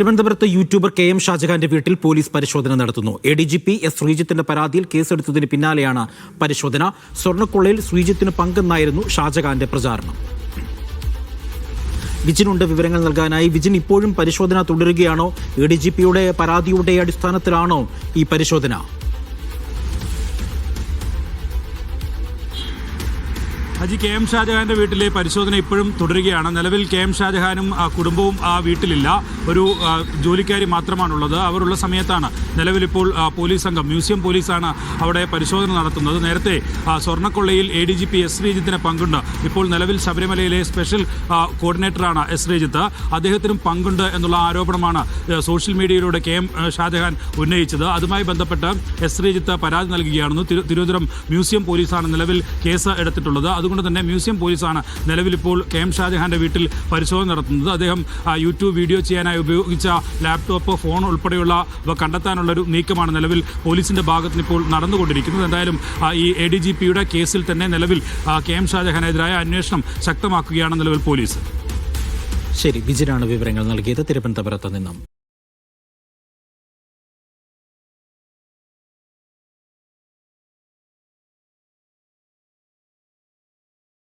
തിരുവനന്തപുരത്ത് YouTuber K M ഷാജഹാന്റെ വീട്ടിൽ police പരിശോധന നടത്തുന്നു. A D G P S ശ്രീജിത്തിന്റെ പരാതിയിൽ കേസെടുത്തതിന് പിന്നാലെയാണ് പരിശോധന. സ്വർണക്കൊള്ളയിൽ ശ്രീജിത്തിന് പങ്കെന്നായിരുന്നു ഷാജഹാന്റെ പ്രചാരണം. വിജിനുണ്ട് വിവരങ്ങൾ നൽകാനായി. വിജിൻ ഇപ്പോഴും പരിശോധന തുടരുകയാണോ? എ ഡി ജി പിയുടെ പരാതിയുടെ അടിസ്ഥാനത്തിലാണോ ഈ പരിശോധന? അജി കെ എം ഷാജഹാന്റെ വീട്ടിലെ പരിശോധന ഇപ്പോഴും തുടരുകയാണ്. നിലവിൽ കെ എം ഷാജഹാനും കുടുംബവും ആ വീട്ടിലില്ല. ഒരു ജോലിക്കാരി മാത്രമാണുള്ളത്. അവരുള്ള സമയത്താണ് നിലവിലിപ്പോൾ പോലീസ് സംഘം മ്യൂസിയം പോലീസാണ് അവിടെ പരിശോധന നടത്തുന്നത്. നേരത്തെ സ്വർണക്കൊള്ളയിൽ A D G P S ശ്രീജിത്തിന് പങ്കുണ്ട്. ഇപ്പോൾ നിലവിൽ ശബരിമലയിലെ സ്പെഷ്യൽ കോർഡിനേറ്ററാണ് എസ് ശ്രീജിത്ത്. അദ്ദേഹത്തിനും പങ്കുണ്ട് എന്നുള്ള ആരോപണമാണ് സോഷ്യൽ മീഡിയയിലൂടെ കെ എം ഷാജഹാൻ ഉന്നയിച്ചത്. അതുമായി ബന്ധപ്പെട്ട് എസ് ശ്രീജിത്ത് പരാതി നൽകുകയാണെന്ന് തിരു- തിരുവനന്തപുരം മ്യൂസിയം പോലീസാണ് നിലവിൽ കേസ് എടുത്തിട്ടുള്ളത്. അതുകൊണ്ട് തന്നെ മ്യൂസിയം പോലീസാണ് നിലവിലിപ്പോൾ കെ എം ഷാജഹാന്റെ വീട്ടിൽ പരിശോധന നടത്തുന്നത്. അദ്ദേഹം യൂട്യൂബ് വീഡിയോ ചെയ്യാനായി ഉപയോഗിച്ച ലാപ്ടോപ്പ് ഫോൺ ഉൾപ്പെടെയുള്ള കണ്ടെത്താനുള്ള ഒരു നീക്കമാണ് നിലവിൽ പോലീസിന്റെ ഭാഗത്ത് ഇപ്പോൾ നടന്നുകൊണ്ടിരിക്കുന്നത്. എന്തായാലും ഈ എ ഡി ജി പിയുടെ കേസിൽ തന്നെ നിലവിൽ കെ എം ഷാജഹാനെതിരായ അന്വേഷണം ശക്തമാക്കുകയാണ് നിലവിൽ പോലീസ്. ശരി ബിജിനാണ് വിവരങ്ങൾ നൽകിയത്. തിരുവനന്തപുരത്ത് നിന്നും